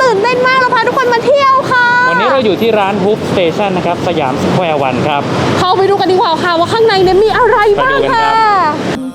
ตื่นเต้นมากเราพาทุกคนมาเที่ยวค่ะ วันนี้เราอยู่ที่ร้านฮุบสเตชันนะครับ สยามสแควร์วันครับ เข้าไปดูกันดีกว่าค่ะว่าข้างในเนี่ยมีอะไรบ้างไปดูกันค่ะ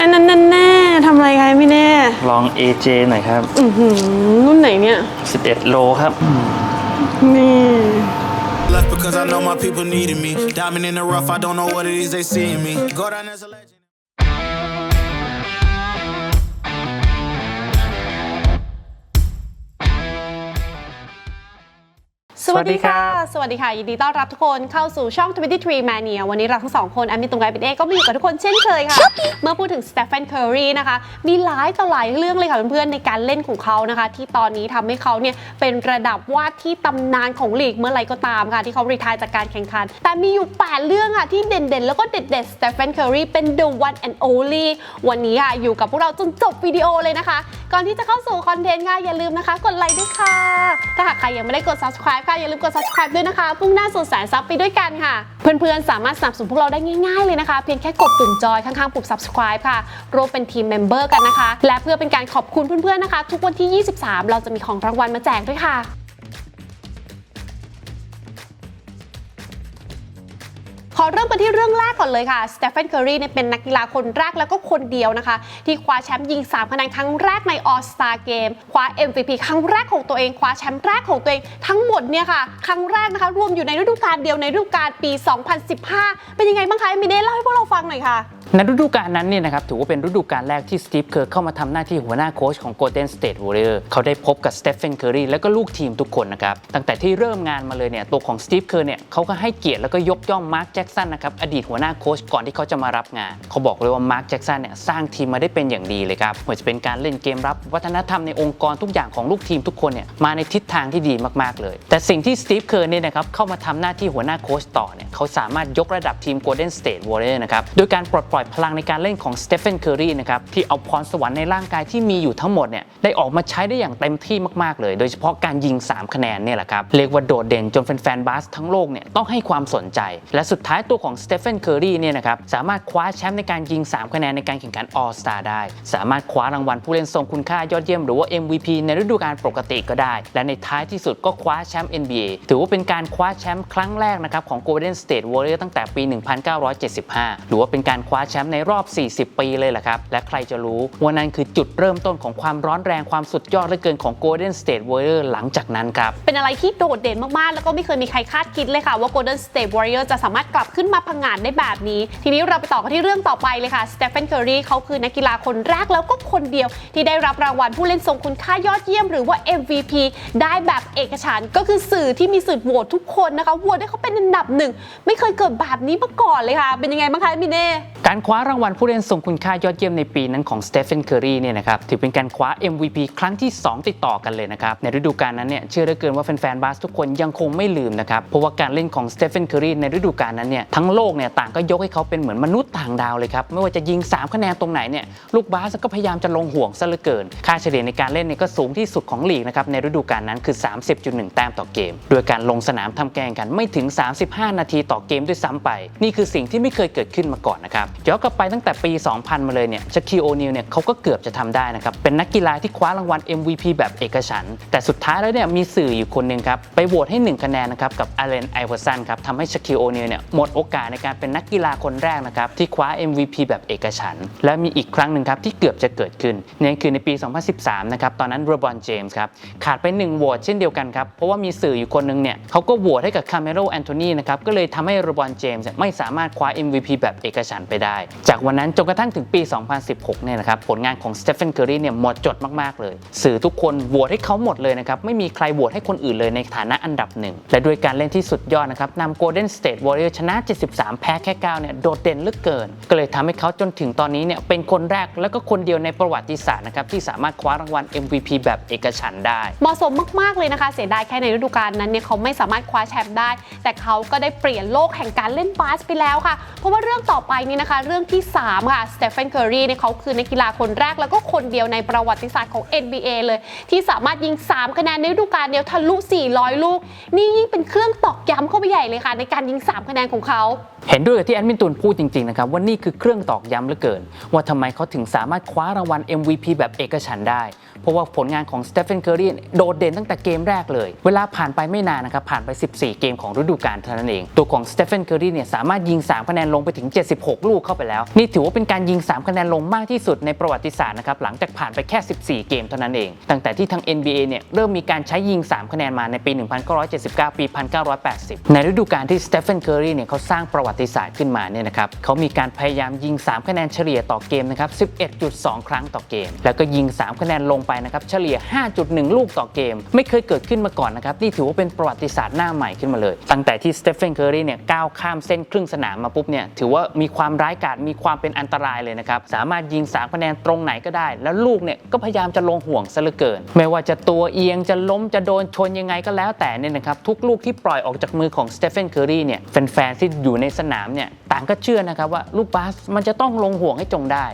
อันนั้นแน่ทำอะไรคะไม่แน่ ลอง AJ หน่อยครับรุ่นไหนเนี่ย 11 โลครับ นี่ Left because I know my people needed me. Diamond in the rough, I don't know what it is they see in me. Go down as a legend. สวัสดีค่ะสวัสดีครับสวัสดีค่ะ ยินดีต้อนรับทุกคนเข้าสู่ช่อง 23 Mania วันนี้เราทั้งสองคนแอมมีตรงไกเป็นเอก็มาอยู่กับทุกคนเช่นเคยค่ะ เมื่อพูดถึงสเตฟ a นเคอรีนะคะ มีหลายต่อหลายเรื่องเลยค่ะเพื่อนๆ ในการเล่นของเขานะคะ ที่ตอนนี้ทำให้เขาเนี่ยเป็นระดับวาดที่ตำนานของลีกเมื่อไหร่ก็ตามค่ะ ที่เขารีทายจากการแข่งขัน แต่มีอยู่ 8 เรื่องค่ะที่เด่นๆ แล้วก็เด็ดๆสเตฟ a นเคอรีเป็น the one and only วันนี้ค่ะอยู่กับพวกเราจนจบวิดีโอเลยนะคะ ก่อนที่จะเข้าสู่คอนเทนต์ค่ะอย่าลืมนะคะ กดไลค์ด้วยค่ะ ถ้าหากใครยังไม่ได้กด subscribe ค่ะอย่าลืมกด subscribe ด้วยนะคะพุ่งหน้าสู่แสนซับไปด้วยกันค่ะ เพื่อนๆ สามารถสนับสนุนพวกเราได้ง่ายๆเลยนะคะ เพียงแค่กดปุ่มจอยข้างๆปุ่ม subscribe ค่ะรวมเป็นทีมเมมเบอร์กันนะคะ และเพื่อเป็นการขอบคุณเพื่อนๆนะคะ ทุกวันที่ 23 เราจะมีของรางวัลมาแจกด้วยค่ะ ขอเริ่มกันที่เรื่องแรกก่อนเลยค่ะสเตฟ a นเคอรีเนี่ยเป็นนักกีฬาคนแรกแล้วก็คนเดียวนะคะ ที่คว้าแชมป์ยิง3คะแนนครั้งแรกใน All Star Game คว้า MVP ครั้งแรกของตัวเองคว้าแชมป์แรกของตัวเองทั้งหมดเนี่ยค่ะ ครั้งแรกนะคะ รวมอยู่ในฤดูกาลเดียวในฤดูกาลปี 2015 เป็นยังไงบ้างคะมิเดเล่าให้พวกเราฟังหน่อยค่ะในฤดูกาลนั้นเนี่ยนะครับถือว่าเป็นฤดูกาลแรกที่สตีฟเคอร์เข้ามาทำหน้าที่หัวหน้าโค้ชของ Golden State Warriors เขาได้พบกับสเตฟ a นเคอรีและก็ลูกทีมทุกคนนะครับตั้งแต่ที่เริ่มงานมาเลยเนี่ยตัวของสตีฟเคอร์เนี่ยเขาก็ให้เกียรติแล้วก็ยกย่องมาร์คแจ็กสันนะครับอดีตหัวหน้าโค้ชก่อนที่เขาจะมารับงาน เขาบอกเลยว่ามาร์คแจ็กสันเนี่ยสร้างทีมมาได้เป็นอย่างดีเลยครับไม่ว่าจะเป็นการเล่นเกมรับ วัฒนธรรมในองค์กรทุกอย่างของลูกทีมทุกคนเนี่ยมาในทิศทางที่ดีมากๆเลย แต่สิ่งที่สตีฟเคอร์เนี่ยนะครับเข้ามาทำหน้าที่หัวหน้าโค้ชต่อเนี่ยเขาสามารถยกระดับทีม Golden State Warriors นะครับโดยการปลดปล่อยพลังในการเล่นของสเตฟ a นเคอรีนะครับที่เอาพรสวรรค์ในร่างกายที่มีอยู่ทั้งหมดเนี่ยได้ออกมาใช้ได้อย่างเต็มที่มากๆเลย โดยเฉพาะการยิง 3 คะแนนเนี่ยแหละครับเรียกว่าโดดเด่นจนแฟนๆบาสทั้งโลกเนี่ยต้องให้ความสนใจ และสุดท้ายายตัวของสเตฟ a นเคอรีเนี่ยนะครับสามารถคว้าแชมป์ในการยิง 3 คะแนนในการแข่งขัน All Star ได้ สามารถคว้ารางวัลผู้เล่นทรงคุณค่ายอดเยี่ยมหรือว่า MVP ในฤดูกาลปกติก็ได้ และในท้ายที่สุดก็คว้าแชมป์ NBA ถือว่าเป็นการคว้าแชมป์ครั้งแรกนะครับของ Golden State Warriors ตั้งแต่ปี 1975 หรือว่าเป็นการคว้าแชมป์ในรอบ 40 ปีเลยแหละครับ และใครจะรู้ว่านั่นคือจุดเริ่มต้นของความร้อนแรงความสุดยอดเหลือเกินของ Golden State Warriors หลังจากนั้นครับ เป็นอะไรที่โดดเด่นมากๆ แล้วก็ไม่เคยมีใครคาดคิดเลยค่ะว่า Golden State Warriors จะสามารถกลับขึ้นมาพังงาดได้แบบนี้ ทีนี้เราไปต่อกันที่เรื่องต่อไปเลยค่ะ Stephen Curry เขาคือนักกีฬาคนแรกแล้วก็คนเดียว ที่ได้รับรางวัลผู้เล่นทรงคุณค่ายอดเยี่ยมหรือว่า MVP ได้แบบเอกฉันก็คือสื่อที่มีสื่อโหวตทุกคนนะคะโหวตให้เขาเป็นอันดับหนึ่งไม่เคยเกิดแบบนี้มาก่อนเลยค่ะ เป็นยังไงบ้างคะมินเน่การคว้ารางวัลผู้เล่นทรงคุณค่ายอดเยี่ยมในปีนั้นของสเตฟ a นเคอรีเนี่ยนะครับถือเป็นการคว้า MVP ครั้งที่ 2 ติดต่อกันเลยนะครับในฤดูกาลนั้นเนี่ยเชื่อเหลือเกินว่าแฟนๆบาสทุกคนยังคงไม่ลืมนะครับเพราะว่าการเล่นของสเตฟ a นเคอรีในฤดูกาลนั้นเนี่ยทั้งโลกเนี่ยต่างก็ยกให้เขาเป็นเหมือนมนุษย์ต่างดาวเลยครับไม่ว่าจะยิง 3 คะแนนตรงไหนเนี่ยลูกบาสก็พยายามจะลงห่วงซะเหลือเกิน ค่าเฉลี่ยในการเล่นเนี่ยก็สูงที่สุดของลีกนะครับในฤดูกาลนั้นคือ 30.1 แต้มต่อเกม โดยการลงสนามทำแกงกันไม่ถึง 35 นาทีต่อเกมด้วยซ้ำไป นี่คือสิ่งที่ไม่เคยเกิดขึ้นมาก่อนนะครับย้อนกลับไปตั้งแต่ปี 2000 มาเลยเนี่ยชาคิโอนิลเนี่ยเขาก็เกือบจะทำได้นะครับเป็นนักกีฬาที่คว้ารางวัล MVP แบบเอกฉันแต่สุดท้ายแล้วเนี่ยมีสื่ออยู่คนหนึ่งครับไปโหวตให้ 1 คะแนนนะครับกับอเลนไอวอร์สันครับทำให้ชาคิโอนิลเนี่ยหมดโอกาสในการเป็นนักกีฬาคนแรกนะครับที่คว้า MVP แบบเอกฉันท์และมีอีกครั้งหนึ่งครับที่เกือบจะเกิดขึ้นนั่นคือในปี 2013 นะครับตอนนั้นโรบอนเจมส์ครับขาดไป1โหวตเช่นเดียวกันครับเพราะว่ามีสื่ออยู่คนหนึงเนี่ยเขาก็โหวตให้กับคาเมโรแอนโทนีนะครับก็เลยทำให้โรบอนเจมส์ไม่สามารถคว้า MVP แบบเอกฉันท์ไปได้ จากวันนั้นจนกระทั่งถึงปี 2016 เนี่ยนะครับผลงานของสเตฟ a นเคอรีเนี่ยหมดจดมากๆเลย สื่อทุกคนโหวตให้เขาหมดเลยนะครับไม่มีใครโหวตให้คนอื่นเลยในฐานะอันดับหนึ่งและด้วยการเล่นที่สุดยอดนะครับนำ Golden State Warriors ชนะนะ73 แพ้แค่ 9 เนี่ย โดดเด่นเหลือเกิน ก็เลยทำให้เขาจนถึงตอนนี้เนี่ย เป็นคนแรกแล้วก็คนเดียวในประวัติศาสตร์นะครับ ที่สามารถคว้ารางวัล MVP แบบเอกฉันได้ เหมาะสมมาก ๆ เลยนะคะ เสียดายแค่ในฤดูกาลนั้นเนี่ยเขาไม่สามารถคว้าแชมป์ได้ แต่เขาก็ได้เปลี่ยนโลกแห่งการเล่นบาสไปแล้วค่ะ เพราะว่าเรื่องต่อไปนี้นะคะ เรื่องที่ 3 ค่ะสเตฟานเคอรีเนี่ยเขาคือนักกีฬาคนแรกแล้วก็คนเดียวในประวัติศาสตร์ของ NBA เลย ที่สามารถยิง 3 คะแนนในฤดูกาลเดียวทะลุ400 ลูก นี่ยิ่งเป็นเครื่องตอกย้ำเข้าไปใหญ่เลยค่ะ ในการยิง 3 คะแนนของเขาเห็นด้วยกับที่แอดมินตูนพูดจริงๆนะครับว่านี่คือเครื่องตอกย้ำเหลือเกิน ว่าทำไมเขาถึงสามารถคว้ารางวัล MVP แบบเอกฉันท์ได้ เพราะว่าผลงานของสเตฟ a n นเคอรีโดดเด่นตั้งแต่เกมแรกเลย เวลาผ่านไปไม่นานนะครับ ผ่านไป 14 เกมของฤดูกาลเท่านั้นเอง ตัวของสเตฟ a n นเคอรีเนี่ยสามารถยิง 3 คะแนนลงไปถึง 76 ลูกเข้าไปแล้ว นี่ถือว่าเป็นการยิง 3 คะแนนลงมากที่สุดในประวัติศาสตร์นะครับหลังจากผ่านไปแค่ 14 เกมเท่านั้นเอง ตั้งแต่ที่ทาง NBA เนี่ยเริ่มมีการใช้ยิง 3 คะแนนมาในปี 1979 ปี 1980 ในฤดูกาลที่สเตฟ a n นเคอรีเนี่ยเขาสร้างประวัติศาสตร์ขึ้นมาเนี่ยนะครับเขามีการพยายามยิง 3 คะแนนเฉลี่ยต่อเกมนะครับ 11.2 ครั้งต่อเกม แล้วก็ยิง 3 คะแนนลงไปนะครับเฉลี่ย 5.1 ลูกต่อเกม ไม่เคยเกิดขึ้นมาก่อนนะครับนี่ถือว่าเป็นประวัติศาสตร์หน้าใหม่ขึ้นมาเลย ตั้งแต่ที่สเตฟ a n นเคอร์รีเนี่ยก้าวข้ามเส้นครึ่งสนามมาปุ๊บเนี่ยถือว่ามีความร้ายกาจมีความเป็นอันตรายเลยนะครับสามารถยิง3คะแนนตรงไหนก็ได้ แล้วลูกเนี่ยก็พยายามจะลงห่วงซะเหลือเกิน ไม่ว่าจะตัวเอียงจะล้มจะโดนชนยังไงก็แล้วแต่เนี่ยนะครับทุกลูกที่ปล่อยออกจากมือของสเตฟ a n นเคอรีเนี่ยแฟนที่อยู่ในสนามเนี่ยต่างก็เชื่อนะครับว่าลูกบาสมันจะต้องลงห่วงให้จงได้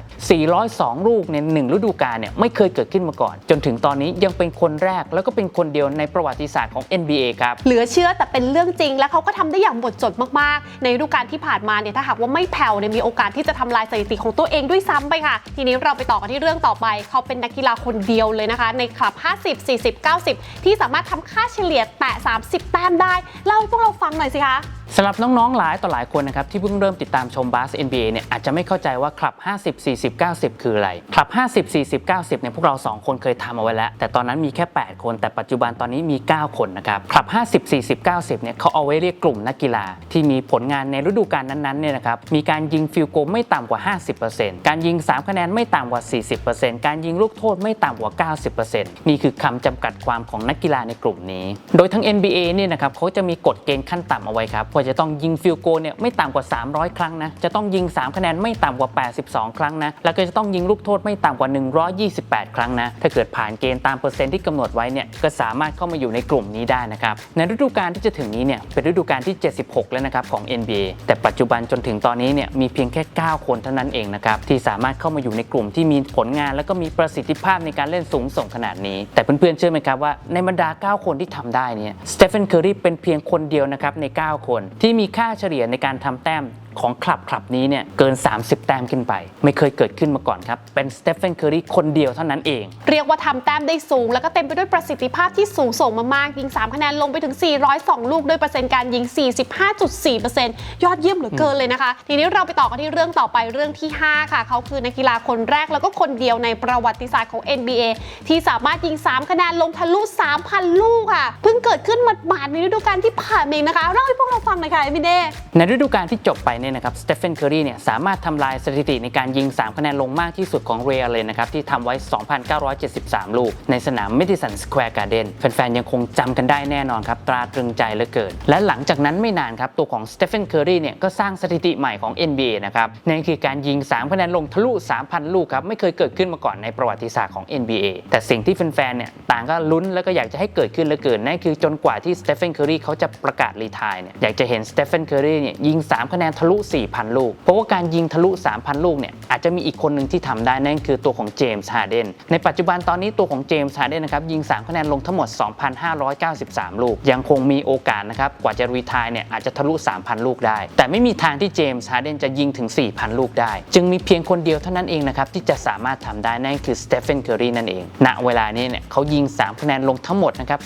402 ลูกในหนึ่งฤดูกาลเนี่ยไม่เคยเกิดขึ้นมาก่อน จนถึงตอนนี้ยังเป็นคนแรกแล้วก็เป็นคนเดียวในประวัติศาสตร์ของ NBA ครับ เหลือเชื่อแต่เป็นเรื่องจริง และเขาก็ทำได้อย่างหมดจดมากๆ ในฤดูกาลที่ผ่านมาเนี่ยถ้าหากว่าไม่แผ่วเนี่ยมีโอกาสที่จะทำลายสถิติของตัวเองด้วยซ้ำไปค่ะ ทีนี้เราไปต่อกันที่เรื่องต่อไป เขาเป็นนักกีฬาคนเดียวเลยนะคะ ในคลับ 50 40 90 ที่สามารถทำค่าเฉลี่ยแตะ 30 แต้มได้เล่าให้พวกเราฟังหน่อยสิคะ สำหรับน้องๆ หลายต่อหลายคนนะครับที่เพิ่งเริ่มติดตามชมบาส NBA เนี่ยอาจจะไม่เข้าใจว่าคลับ 50 40 90 คืออะไรคลับ 50 40 90 เนี่ยพวกเรา 2 คนเคยทำเอาไว้แล้ว แต่ตอนนั้นมีแค่ 8 คนแต่ปัจจุบันตอนนี้มี 9 คนนะครับคลับ 50 40 90 เนี่ยเขาเอาไว้เรียกกลุ่มนักกีฬา ที่มีผลงานในฤดูกาลนั้นๆ เนี่ยนะครับมีการยิงฟิลโกไม่ต่ำกว่า 50%การยิง 3 คะแนนไม่ต่ำกว่า 40%การยิงลูกโทษไม่ต่ำกว่า 90%นี่คือคำจำกัดความของนักกีฬาในกลุ่มนี้ โดยทั้ง NBA เนี่ยนะครับเขาจะมีกฎเกณฑ์ขั้นต่ำเอาไว้ครับจะต้องยิงฟิลโกลเนี่ยไม่ต่ำกว่า 300 ครั้งนะ จะต้องยิง 3 คะแนนไม่ต่ำกว่า 82 ครั้งนะ แล้วก็จะต้องยิงลูกโทษไม่ต่ำกว่า 128 ครั้งนะ ถ้าเกิดผ่านเกณฑ์ตามเปอร์เซ็นต์ที่กำหนดไว้เนี่ย ก็สามารถเข้ามาอยู่ในกลุ่มนี้ได้นะครับ ในฤดูกาลที่จะถึงนี้เนี่ย เป็นฤดูกาลที่ 76 แล้วนะครับของ NBA แต่ปัจจุบันจนถึงตอนนี้เนี่ย มีเพียงแค่ 9 คนเท่านั้นเองนะครับ ที่สามารถเข้ามาอยู่ในกลุ่มที่มีผลงาน แล้วก็มีประสิทธิภาพในการเล่นสูงส่งขนาดนี้ แต่เพื่อนๆเชื่อไหมครับว่าในบรรดา 9 คนที่ทำได้เนี่ย สเตฟ a n นเคอรีเป็นเพียงคนเดียวนะครับใน 9 คนที่มีค่าเฉลี่ยในการทำแต้มของคลับคลับนี้เนี่ยเกิน 30 แต้มขึ้นไป ไม่เคยเกิดขึ้นมาก่อนครับ เป็นสเตฟ a n นเคอรีคนเดียวเท่านั้นเอง เรียกว่าทำแต้มได้สูง แล้วก็เต็มไปด้วยประสิทธิภาพที่สูงส่งมากๆยิง 3 คะแนนลงไปถึง 402 ลูกด้วยเปอร์เซ็นต์การยิง 45.4%ยอดเยี่ยมเหลือเกินเลยนะคะ ทีนี้เราไปต่อกันที่เรื่องต่อไปเรื่องที่ 5 ค่ะ เขาคือนักกีฬาคนแรกแล้วก็คนเดียวในประวัติศาสตร์ของ NBA ที่สามารถยิง 3 คะแนนลงทะลุ 3,000 ลูกค่ะ เพิ่งเกิดขึ้นหมาดๆในฤดูกาลที่ผ่านมาเองนะคะเล่าให้พวกเราฟังหน่อยค่ะเอมิเน่ในฤดูกาลที่จบไปเนี่ยนะครับสเตฟ a n นเคอรีเนี่ยสามารถทำลายสถิติในการยิง 3 คะแนนลงมากที่สุดของเรียเลยนะครับที่ทำไว้ 2,973 ลูก ในสนาม Madison Square Garden แฟนๆ ยังคงจำกันได้แน่นอนครับ ตราตรึงใจเหลือเกิน และหลังจากนั้นไม่นานครับ ตัวของสเตฟ a n นเคอรีเนี่ยก็สร้างสถิติใหม่ของ NBA นะครับนั่นคือการยิง 3 คะแนนลงทะลุ 3,000 ลูกครับไม่เคยเกิดขึ้นมาก่อนในประวัติศาสตร์ของ NBA แต่สิ่งที่แฟนๆ เนี่ยต่างก็ลุ้นแล้วก็อยากจะให้เกิดขึ้นเหลือเกินนั่นคือจนกว่าที่สเตฟ a n นเคอรีเขาจะประกาศรีไทร์เนี่ยอยากจะเห็นสเตฟ a n นเคอรีเนี่ยยิง 3 คะแนนทะลุลุ 4,000 ลูก เพราะว่าการยิงทะลุ 3,000 ลูกเนี่ยอาจจะมีอีกคนหนึ่งที่ทำได้นั่นคือตัวของเจมส์ฮาร์เดนในปัจจุบันตอนนี้ตัวของเจมส์ฮาร์เดนนะครับยิง 3 คะแนนลงทั้งหมด 2,593 ลูก ยังคงมีโอกาสนะครับกว่าจะรีทร์เนี่ยอาจจะทะลุ 3,000 ลูกได้ แต่ไม่มีทางที่เจมส์ฮาร์เดนจะยิงถึง 4,000 ลูกได้ จึงมีเพียงคนเดียวเท่านั้นเองนะครับที่จะสามารถทำได้นั่นคือสเตฟ a n นเคอรีนั่นเองณเวลานี้เนี่ยเขายิง 3 คะแนนลงทั้งหมดนะครับ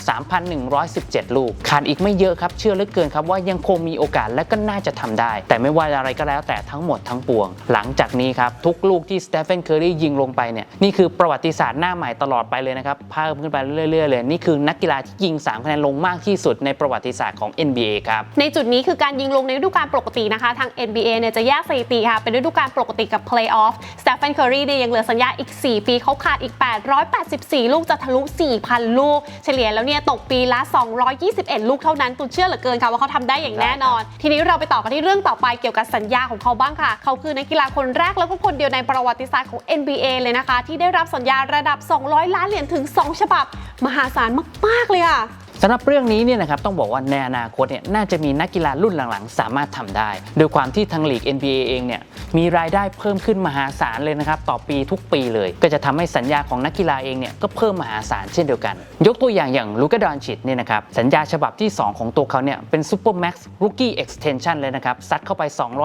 3,117 ลูกขาดอีกไม่เยอะครับเชื่อเหลือเกินครับว่ายังคงมีโอกาสและก็น่าจะทำได้ แต่ไม่ว่าว่าอะไรก็แล้วแต่ทั้งหมดทั้งปวง หลังจากนี้ครับ ทุกลูกที่สเตฟ e นเคอรียิงลงไปเนี่ยนี่คือประวัติศาสตร์หน้าใหม่ตลอดไปเลยนะครับเพิ่มขึ้นไปเรื่อยๆเลยนี่คือนักกีฬาที่ยิง3คะแนนลงมากที่สุดในประวัติศาสตร์ของ NBA ครับในจุดนี้คือการยิงลงในฤดูกาลปกตินะคะทาง NBA เนี่ยจะแยกสถิติค่ะเป็นฤดูกาลปกติกับ Playoff สเตฟ a n นเคอรีเนี่ยยังเหลือสัญญาอีก 4 ปีเขาขาดอีก 884 ลูกจะทะลุ 4,000 ลูก เฉลี่ยแล้วเนี่ยตกปีละ 221 ลูกเท่านั้นตุนเชื่อเหลือเกินค่ะว่าเขาทำได้อย่างแน่นอน ทีนี้เราไปต่อกันที่เรื่องต่อไปเกี่ยวกับสัญญาของเขาบ้างค่ะ เขาคือนักกีฬาคนแรกแล้วก็คนเดียวในประวัติศาสตร์ของ NBA เลยนะคะ ที่ได้รับสัญญาระดับ 200 ล้านเหรียญถึง 2 ฉบับ มหาศาลมาก ๆ เลยค่ะ สำหรับเรื่องนี้เนี่ยนะครับต้องบอกว่าในอนาคตเนี่ยน่าจะมีนักกีฬารุ่นหลังๆ สามารถทำได้ โดยความที่ทางลีก NBA เองเนี่ยมีรายได้เพิ่มขึ้นมหาศาลเลยนะครับต่อปีทุกปีเลย ก็จะทำให้สัญญาของนักกีฬาเองเนี่ยก็เพิ่มมหาศาลเช่นเดียวกัน ยกตัวอย่างอย่างลูกาดอนชิตเนี่ยนะครับสัญญาฉบับที่ 2 ของตัวเขาเนี่ยเป็นซูเปอร์แม็กซ์รูกี้เอ็กซ์เทนชันเลยนะครับซัดเข้าไป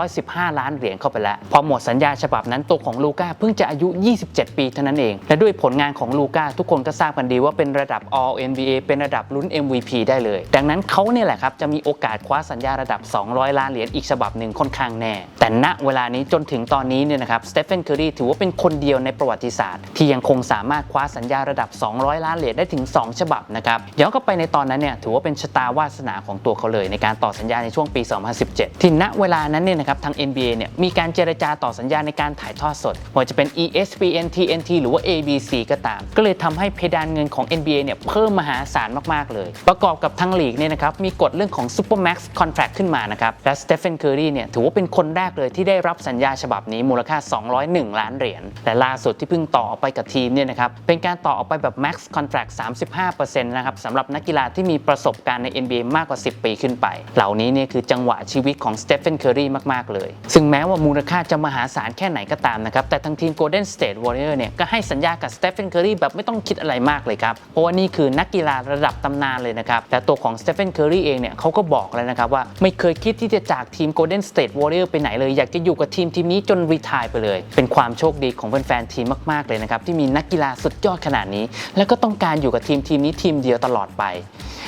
215 ล้านเหรียญเข้าไปแล้ว พอหมดสัญญาฉบับนั้นตัวของลูก้าเพิ่งจะอายุ 27 ปีเท่านั้นเองและด้วยผลงานของลูก้าทุกคนก็ทราบกันดีว่าเป็นระดับ All NBA เป็นระดับลุ้น MVP ได้เลย ดังนั้นเขาเนี่ยแหละครับจะมีโอกาสคว้าสัญญาระดับ 200 ล้านเหรียญอีกฉบับหนึ่งค่อนข้างแน่ แต่ณเวลานี้จนถึงตอนนี้เนี่ยนะครับสเตฟ e นเคอรีถือว่าเป็นคนเดียวในประวัติศาสตร์ ที่ยังคงสามารถคว้าสัญญาระดับ 200 ล้านเหรียญได้ถึง 2 ฉบับนะครับย้อนกลับไปในตอนนั้นเนี่ยถือว่าเป็นชะตาวาสนาของตัวเขาเลย ในการต่อสัญญาในช่วงปี 2017 ที่ณเวลานั้นเนี่ยนะครับทาง NBA เนี่ยมีการเจรจาต่อสัญญาในการถ่ายทอดสดไม่ว่าจะเป็น ESPN TNT หรือว่า ABC ก็ตาม ก็เลยทำให้เพดานเงินของ NBA เนี่ยเพิ่มมหาศาลมาก ๆ เลยประกอบกับทางลีกเนี่ยนะครับมีกฎเรื่องของ Supermax Contract ขึ้นมานะครับและสเตฟ e นเคอรีเนี่ยถือว่าเป็นคนแรกเลยที่ได้รับสัญญาฉบับนี้มูลค่า 201 ล้านเหรียญและล่าสุดที่เพิ่งต่อออกไปกับทีมเนี่ยนะครับเป็นการต่อออกไปแบบ Max Contract 35%นะครับสำหรับนักกีฬาที่มีประสบการณ์ใน NBA มากกว่า 10 ปีขึ้นไป เหล่านี้เนี่ยคือจังหวะชีวิตของสเตฟ e นเคอรีมากๆเลย ซึ่งแม้ว่ามูลค่าจะมหาศาลแค่ไหนก็ตามนะครับแต่ทางทีม Golden State Warrior เนี่ยก็ให้สัญญากับสเตฟ e นเคอรีแบบไม่ต้องคิดอะไรมากเลยครับเพราะว่านี่คือนักกีฬาระดับตำนานเลยนะครับ แต่ตัวของสเตฟานเคอรีเองเนี่ยเขาก็บอกเลยนะครับว่าไม่เคยคิดที่จะจากทีม Golden State Warrior ไปไหนเลย อยากจะอยู่กับทีมทีมนี้จนรีทายไปเลย เป็นความโชคดีของแฟนๆทีมมากๆเลยนะครับ ที่มีนักกีฬาสุดยอดขนาดนี้ แล้วก็ต้องการอยู่กับทีมทีมนี้ทีมเดียวตลอดไป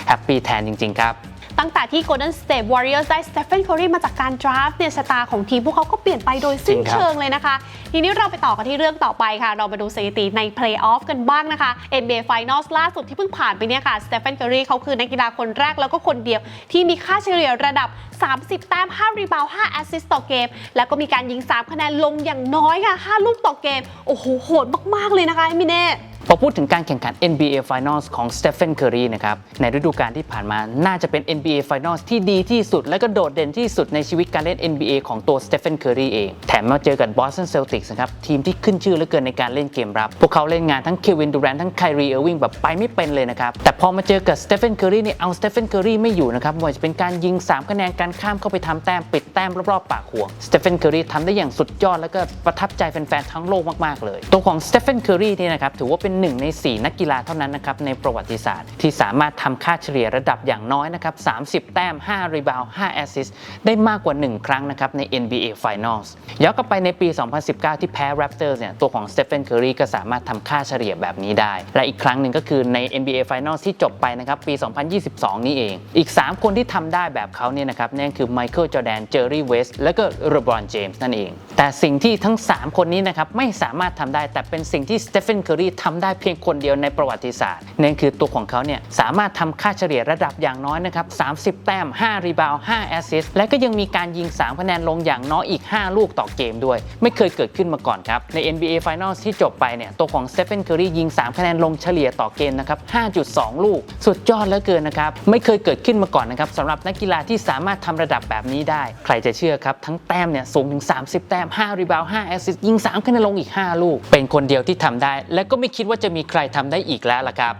แฮปปี้แทนจริง ๆ ครับ ตั้งแต่ที่ Golden State Warriors ได้ Stephen Curry มาจากการดราฟต์เนี่ยชะตาของทีมพวกเขาก็เปลี่ยนไปโดยสิ้นจริงครับเชิงเลยนะคะ ทีนี้เราไปต่อกันที่เรื่องต่อไปค่ะ เรามาดูสถิติใน Playoff กันบ้างนะคะ NBA Finals ล่าสุดที่เพิ่งผ่านไปเนี่ยค่ะ Stephen Curry เขาคือนักกีฬาคนแรกแล้วก็คนเดียว ที่มีค่าเฉลี่ยระดับ 30 แต้ม 5 รีบาวด์5แอสซิสต์ต่อเกม แล้วก็มีการยิง 3 คะแนนลงอย่างน้อยค่ะ 5 ลูกต่อเกม โอ้โห โหดมาก ๆ เลยนะคะมิเน่พ อพูดถึงการแข่งขัน NBA Finals ของ Stephen Curry นะครับในฤดูกาลที่ผ่านมาน่าจะเป็น NBA Finals ที่ดีที่สุด และก็โดดเด่นที่สุดในชีวิตการเล่น NBA ของตัว Stephen Curry เอง แถมมาเจอกับ Boston Celtics นะครับทีมที่ขึ้นชื่อเหลือเกินในการเล่นเกมรับ พวกเขาเล่นงานทั้ง Kevin Durant ทั้ง Kyrie Irving แบบไปไม่เป็นเลยนะครับแต่พอมาเจอกับ Stephen Curry เนี่ยเอา Stephen Curry ไม่อยู่นะครับไม่ว่าจะเป็นการยิง 3 คะแนนการข้ามเข้าไปทำแต้มปิดแต้มรอบๆปากห่วง Stephen Curry ทำได้อย่างสุดยอดแล้วก็ประทับใจแฟนๆทั้งโลกมากๆเลย ตัวของ Stephen Curry เนี่ยนะครับถือว่าเป็นหนึ่งใน 4 นักกีฬาเท่านั้นนะครับในประวัติศาสตร์ ที่สามารถทำค่าเฉลี่ยระดับอย่างน้อยนะครับ 30 แต้ม 5 รีบาวด์5แอสซิสได้มากกว่า 1 ครั้งนะครับใน NBA Finals ย้อนกลับไปในปี 2019 ที่แพ้ Raptors เนี่ยตัวของ Stephen Curry ก็สามารถทำค่าเฉลี่ยแบบนี้ได้ และอีกครั้งหนึ่งก็คือใน NBA Finals ที่จบไปนะครับปี 2022 นี้เอง อีก 3 คนที่ทำได้แบบเขาเนี่ยนะครับนั่นคือ Michael Jordan Jerry West และก็ LeBron James นั่นเอง แต่สิ่งที่ทั้ง 3 คนนี้นะครับไม่สามารถทำได้แต่เป็นสิ่งที่ Stephen Curry ทำได้เพียงคนเดียวในประวัติศาสตร์นั่นคือตัวของเขาเนี่ยสามารถทำค่าเฉลี่ยระดับอย่างน้อยนะครับ30 แต้ม 5 รีบาว5แอสซิสต์และก็ยังมีการยิง3คะแนนลงอย่างน้อยอีก 5 ลูกต่อเกมด้วย ไม่เคยเกิดขึ้นมาก่อนครับ ใน NBA Finals ที่จบไปเนี่ยตัวของ Stephen Curry ยิง 3 คะแนนลงเฉลี่ยต่อเกมนะครับ 5.2 ลูก สุดยอดเหลือเกินนะครับ ไม่เคยเกิดขึ้นมาก่อนนะครับสำหรับนักกีฬาที่สามารถทำระดับแบบนี้ได้ ใครจะเชื่อครับ ทั้งแต้มเนี่ยสูงถึง 30 แต้ม 5 รีบาว5แอสซิสต์ยิง 3 คะแนนลงอีก 5 ลูก เป็นคนเดียวที่ทำได้ และก็ไม่คิดว่าาจะมีใครทำได้อีกแล้วล่ะครับ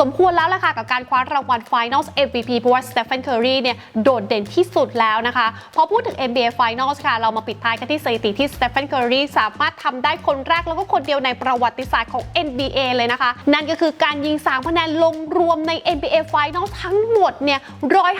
สมควรแล้วล่ะค่ะกับการคว้ารางวัล Finals MVP เพราะว่า Stephen Curry เนี่ยโดดเด่นที่สุดแล้วนะคะ พอพูดถึง NBA Finals ค่ะ เรามาปิดท้ายกันที่สถิติที่ Stephen Curry สามารถทำได้คนแรกแล้วก็คนเดียวในประวัติศาสตร์ของ NBA เลยนะคะ นั่นก็คือการยิง3คะแนนลงรวมใน NBA Finals ทั้งหมดเนี่ย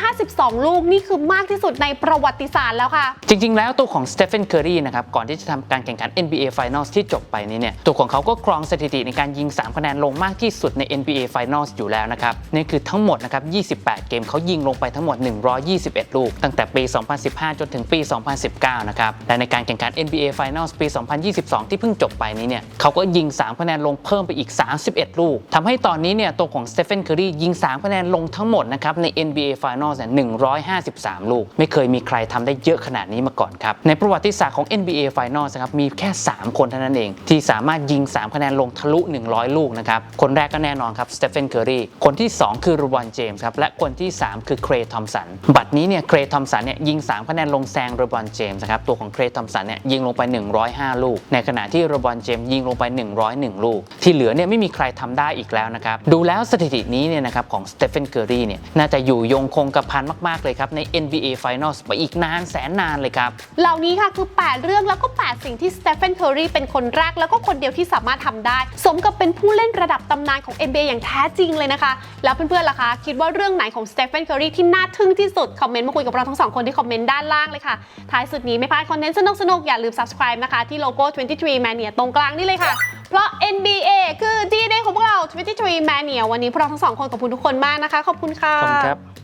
152 ลูกนี่คือมากที่สุดในประวัติศาสตร์แล้วค่ะ จริง ๆ แล้วตัวของ Stephen Curry นะครับก่อนที่จะทำการแข่งขัน NBA Finals ที่จบไปนี้เนี่ยตัวของเขาก็ครองสถิติในการยิง3คะแนนลงมากที่สุดใน NBA Finals n a l s อยู่แล้วนะครับนี่คือทั้งหมดนะครับ 28 เกมเขายิงลงไปทั้งหมด 121 ลูก ตั้งแต่ปี 2015 จนถึงปี 2019 นะครับ และในการแข่งขัน NBA Finals ปี 2022 ที่เพิ่งจบไปนี้เนี่ยเขาก็ยิง 3 คะแนนลงเพิ่มไปอีก 31 ลูกทำให้ตอนนี้เนี่ยตัวของสเตฟ h นเคอรียิง 3 คะแนนลงทั้งหมดนะครับใน NBA Finals เนี่ย153 ลูก ไม่เคยมีใครทำได้เยอะขนาดนี้มาก่อนครับในประวัติศาสตร์ของ NBA Finals นะครับมีแค่ 3 คนเท่านั้นเอง ที่สามารถยิง 3 คะแนนลงทะลุ 100 ลูกนะครับคนแรกก็แน่นอนครับสเตฟนเคอรีคนที่ 2 คือรูบอนเจมส์ครับและคนที่ 3 คือเครย์ทอมสันบัตรนี้เนี่ยเครย์ทอมสันเนี่ยยิง3คะแนนลงแซงรูบอนเจมส์นะครับตัวของเครย์ทอมสันเนี่ยยิงลงไป 105 ลูก ในขณะที่รูบอนเจมส์ยิงลงไป 101 ลูก ที่เหลือเนี่ยไม่มีใครทำได้อีกแล้วนะครับดูแล้วสถิตินี้เนี่ยนะครับของสเตฟ h นเคอรี่เนี่ยน่าจะอยู่ยงคงกระพันมากๆเลยครับใน NBA Finals ไปอีกนานแสนนานเลยครับเหล่านี้ค่ะคือ 8 เรื่องแล้วก็ 8 สิ่งที่สเตฟ h นเคอรี่เป็นคนแรกแล้วก็คนเดียวที่สามารถทำได้ สมกับเป็นผู้เล่นระดับตำนานของ NBA อย่างแท้จริงเลยนะคะ แล้วเพื่อนๆล่ะคะ คิดว่าเรื่องไหนของสเตฟานเคอรีที่น่าทึ่งที่สุด คอมเมนต์มาคุยกับเราทั้งสองคนที่คอมเมนต์ด้านล่างเลยค่ะ ท้ายสุดนี้ไม่พลาดคอนเทนต์สนุกๆอย่าลืม subscribe นะคะ ที่โลโก้ 23 Mania ตรงกลางนี่เลยค่ะ เพราะ NBA คือ DNA ของพวกเรา 23 Mania วันนี้พวกเราทั้งสองคนขอบคุณทุกคนมากนะคะ ขอบคุณค่ะ ขอบคุณครับ